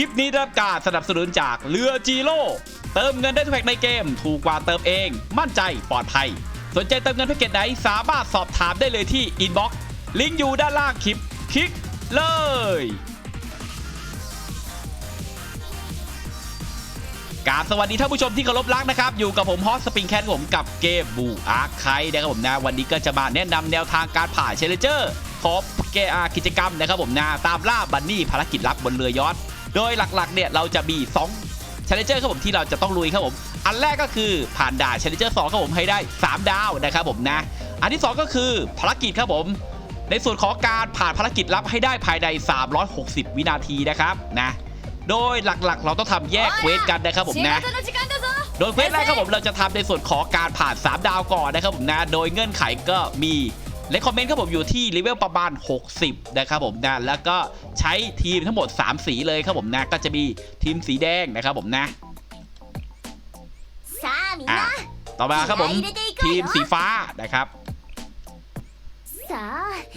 คลิปนี้ได้รับการสนับสนุนจากเรือจีโร่เติมเงินได้ทุกแพ็กในเกม ถูกกว่าเติมเอง มั่นใจปลอดภัย สนใจเติมเงินแพ็กเกจไหนสามารถสอบถามได้เลยที่อินบ็อกซ์ลิงก์อยู่ด้านล่างคลิปคลิกเลยกราบสวัสดีท่านผู้ชมที่เคารพรักนะครับ อยู่กับผมฮอสสปริงแคทผมกับเกมบูอาร์คไคนะครับผมนะ วันนี้ก็จะมาแนะนำแนวทางการผ่าเชลเจอร์ ของเกอากิจกรรมนะครับผมนะ ตามล่าบันนี่ภารกิจลับบนเรือยอท โดยหลักๆเนี่ยเราจะมี2 Challenger ครับผมที่เราจะต้องลุยครับผม อันแรกก็คือผ่านด่าน Challenger 2ครับผมให้ได้ 3 ดาวนะครับผมนะ อันที่ 2 ก็คือภารกิจครับผม ในส่วนของการผ่านภารกิจลับให้ได้ภายใน 360 วินาทีนะครับนะโดยหลักๆ เราต้องทำแยกเควสกันนะครับผมนะโดยเควสแรกครับผมเราจะทำในส่วนของการผ่าน 3 ดาวก่อนนะครับผมนะ โดยเงื่อนไขก็มี และคอมเมนต์ครับผมอยู่ที่เลเวลประมาณ 60 นะครับผมนะแล้วก็ใช้ทีมทั้งหมด 3 สีเลยครับผมนะ ก็จะมีทีมสีแดงนะครับผมนะต่อมาครับผมทีมสีฟ้านะครับ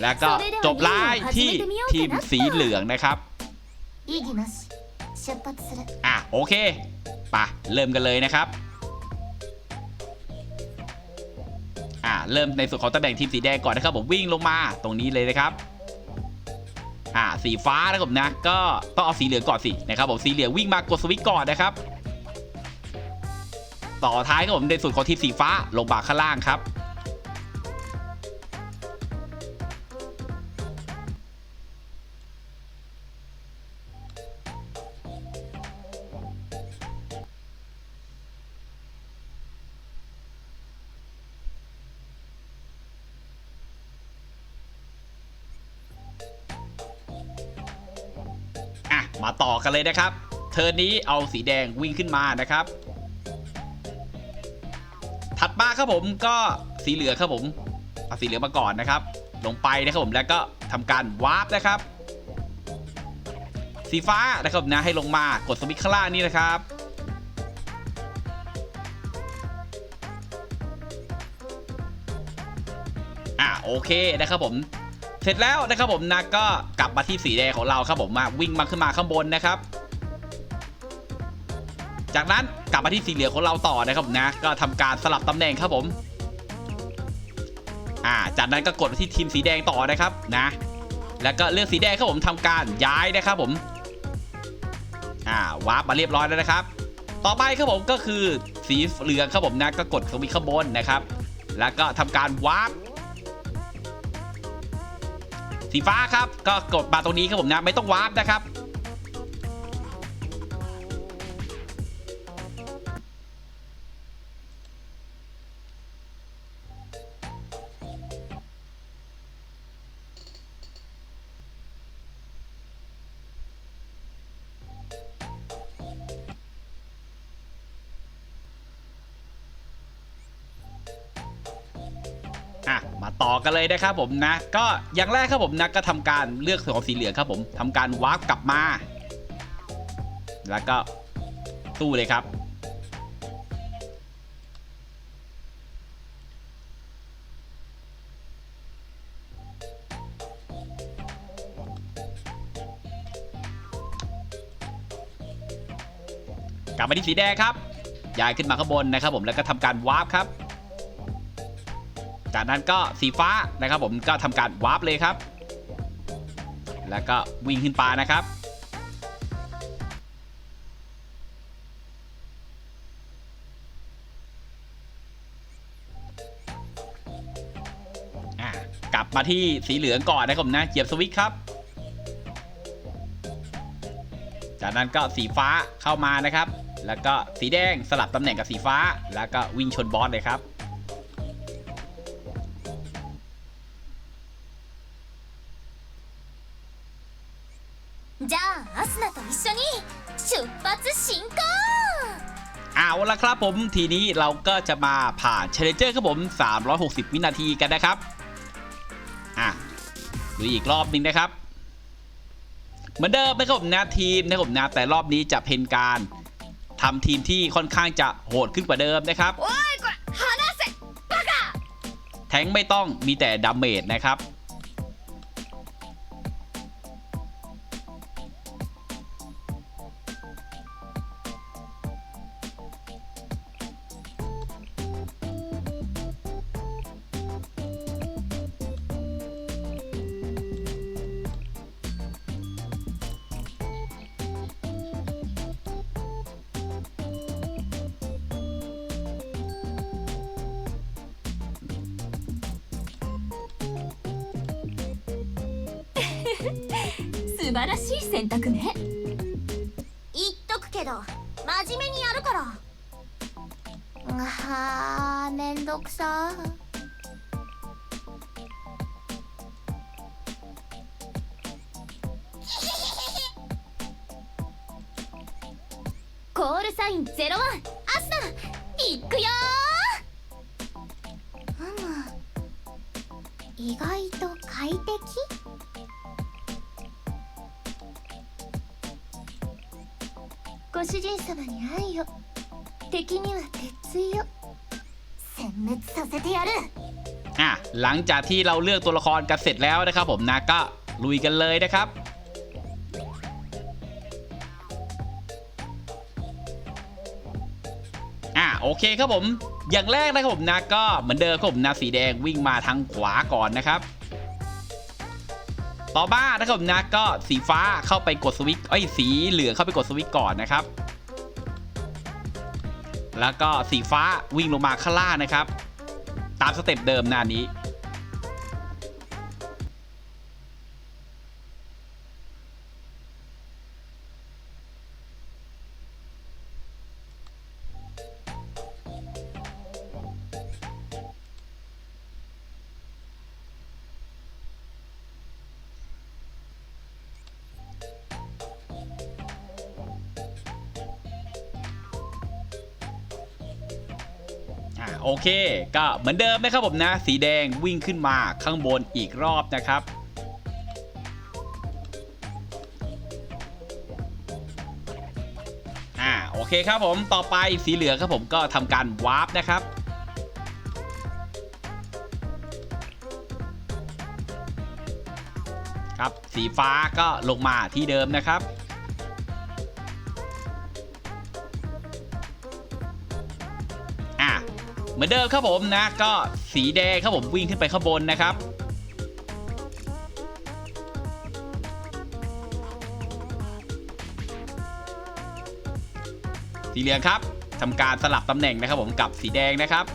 แล้วก็จบลายที่ทีมสีเหลืองนะครับอะโอเคปะเริ่มกันเลยนะครับ เริ่มในส่วนของตำแหน่งทีมสีแดงก่อนนะครับผมวิ่งลงมาตรงนี้เลยนะครับอ่าสีฟ้านะครับผมนะ ก็ต้องเอาสีเหลืองก่อนสินะครับผมสีเหลืองวิ่งมากดสวิตก่อนนะครับต่อท้ายครับผมในส่วนของทีมสีฟ้าลงมาข้างล่างครับ มาต่อกันเลยนะครับ เทอร์นนี้เอาสีแดงวิ่งขึ้นมานะครับ ถัดมาครับผมก็สีเหลืองครับผมเอาสีเหลืองมาก่อนนะครับ ลงไปนะครับผมแล้วก็ทำการวาร์ปนะครับ สีฟ้านะครับนะให้ลงมากดสวิตช์ข้างล่างนี่นะครับอะโอเคนะครับผม เสร็จแล้วนะครับผมนะก็กลับมาที่สีแดงของเราครับผมมาวิ่งมาขึ้นมาข้างบนนะครับ จากนั้นกลับมาที่สีเหลืองของเราต่อนะครับผมนะก็ทำการสลับตำแหน่งครับผมอ่าจากนั้นก็กดมาที่ทีมสีแดงต่อนะครับนะ แล้วก็เลือกสีแดงครับผมทำการย้ายนะครับผมอ่าวาร์ปมาเรียบร้อยแล้วนะครับ ต่อไปครับผมก็คือสีเหลืองครับผมนะก็กดสวิตช์ข้างบนนะครับ แล้วก็ทำการวาร์ป สีฟ้าครับ ก็กดมาตรงนี้ครับผมนะ ไม่ต้องวาร์ปนะครับ มาต่อกันเลยนะครับผมนะ ก็อย่างแรกครับผมนะก็ทำการเลือกส่วนของสีเหลืองครับผมทำการวาร์ปกลับมา แล้วก็ตู้เลยครับกลับมาที่สีแดงครับย้ายขึ้นมาข้างบนนะครับผมแล้วก็ทำการวาร์ปครับ จากนั้นก็สีฟ้านะครับผมก็ทำการวาร์ปเลยครับ แล้วก็วิ่งขึ้นไปนะครับกลับมาที่สีเหลืองก่อนนะครับผมนะเหยียบสวิตช์ครับ จากนั้นก็สีฟ้าเข้ามานะครับ แล้วก็สีแดงสลับตำแหน่งกับสีฟ้า แล้วก็วิ่งชนบอสเลยครับ と一緒に出発進行 เอาละครับผมทีนี้เราก็จะมาผ่านเชลเจอร์ครับผม 360 วินาทีกันนะครับ อ่ะดูอีกรอบหนึ่งนะครับ เหมือนเดิมนะครับผมนะทีมนะครับผมนะแต่รอบนี้จะเป็นการทำทีมที่ค่อนข้างจะโหดขึ้นกว่าเดิมนะครับ おいこれ離せバカ แทงค์ไม่ต้องมีแต่ดาเมจนะครับ 素晴らしい選択ね。言っとくけど真面目にやるから。あーめんどくさ。コールサイン01アスナいくよ意外と快適？主人様に愛を敵には鉄槌を殲滅させてやる อ่ะหลังจากที่เราเลือกตัวละครกันเสร็จแล้วนะครับผมนะก็ลุยกันเลยนะครับ อ่ะโอเคครับผม อย่างแรกนะครับผมนะก็เหมือนเดิมครับผมนะสีแดงวิ่งมาทางขวาก่อนนะครับ ต่อมานะครับผมนะก็สีฟ้าเข้าไปกดสวิตช์ไอ้ยสีเหลืองเข้าไปกดสวิตช์ก่อนนะครับ แล้วก็สีฟ้าวิ่งลงมาข้างล่างนะครับ ตามสเต็ปเดิมหน้านี้ อ่าโอเค ก็เหมือนเดิมนะครับผมนะ สีแดงวิ่งขึ้นมาข้างบนอีกรอบนะครับอ่าโอเคครับผมต่อไปสีเหลืองครับผมก็ทำการวาร์ปนะครับครับสีฟ้าก็ลงมาที่เดิมนะครับ มือนเดิมครับผมนะ ก็สีแดงครับผมวิ่งขึ้นไปข้างบนนะครับสีเหลืองครับทำการสลับตำแหน่งนะครับผมกับสีแดงนะครับ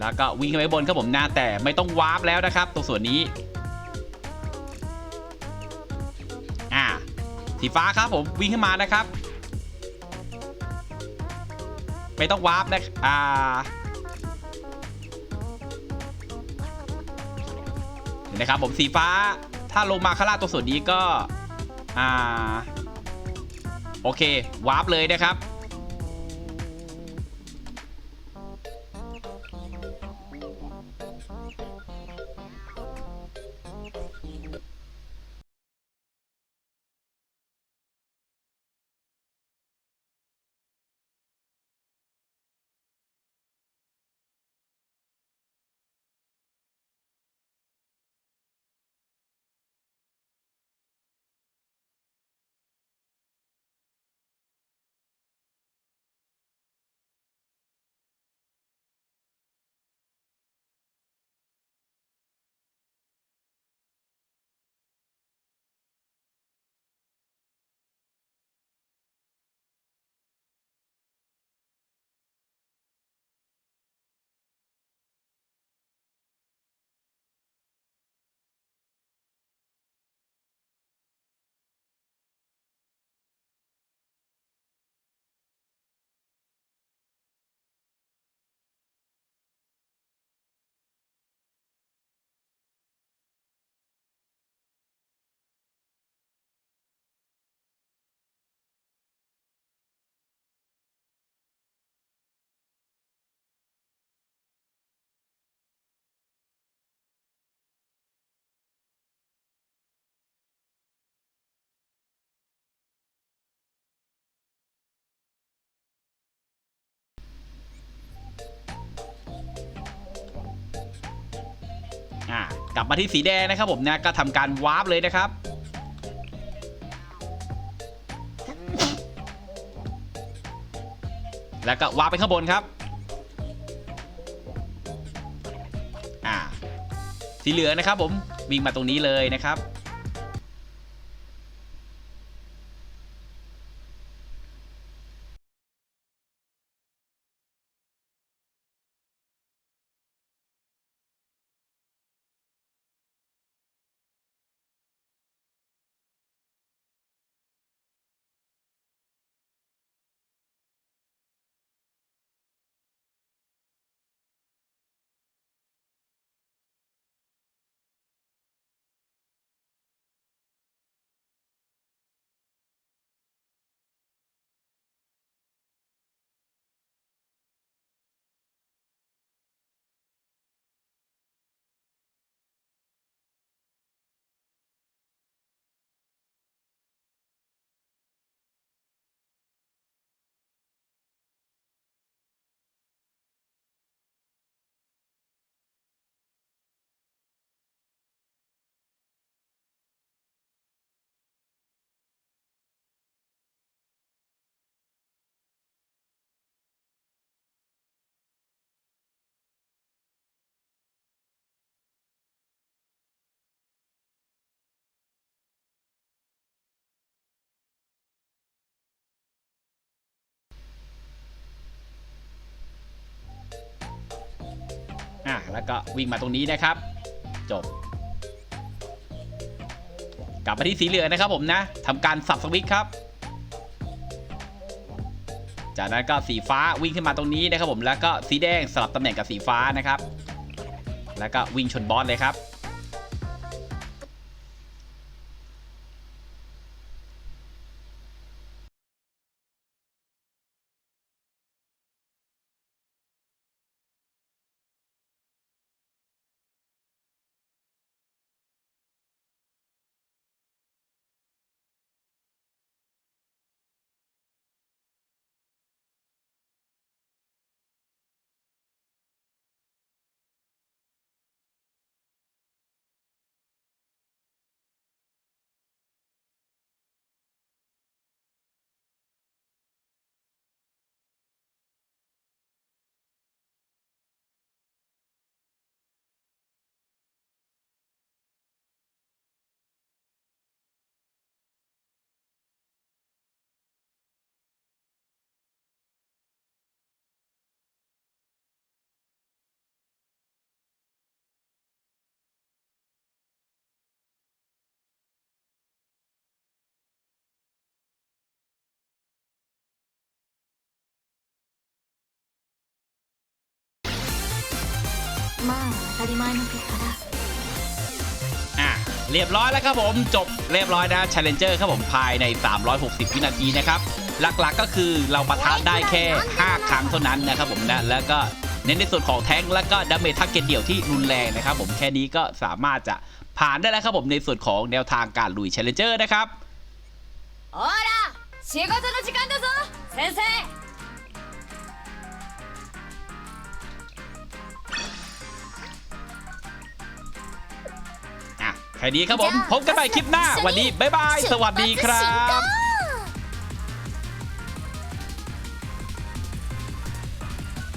แล้วก็วิ่งขึ้นไปบนครับผมนะแต่ไม่ต้องวาร์ปแล้วนะครับ ตรงส่วนนี้อ่าสีฟ้าครับผมวิ่งขึ้นมานะครับ ไม่ต้องวาร์ปนะอ่าเห็นนะครับผมสีฟ้าถ้าลงมาข้างล่างตัวส่วนนี้ก็ อ่า โอเค วาร์ปเลยนะครับ กลับมาที่สีแดงนะครับผมนะก็ทำการวาร์ปเลยนะครับแล้วก็วาร์ปไปข้างบนครับ อ่า สีเหลืองนะครับผม วิ่งมาตรงนี้เลยนะครับ อะแล้วก็วิ่งมาตรงนี้นะครับ จบ กลับมาที่สีเหลืองนะครับผมนะทำการสับสวิตครับ จากนั้นก็สีฟ้าวิ่งขึ้นมาตรงนี้นะครับผมแล้วก็สีแดงสลับตำแหน่งกับสีฟ้านะครับ แล้วก็วิ่งชนบอสเลยครับ まあ当たり前の結果だ อ่ะเรียบร้อยแล้วครับผมจบเรียบร้อยนะ Challenger ครับผมภายใน 360 วินาทีนะครับ หลักๆก็คือเราปะทะได้แค่ 5 ครั้งเท่านั้นนะครับผมนะแล้วก็เน้นในส่วนของแท้งแล้วก็ดัมเมจทักเก็ตเดี่ยวที่รุนแรงนะครับผมแค่นี้ก็สามารถจะผ่านได้แล้วครับผมในส่วนของแนวทางการลุย Challenger นะครับ ほら仕事の時間だぞ先生 ค่นี้ครับผมพบกันใหม่คลิปหน้าวันนี้บ๊ายบาย สวัสดีครับ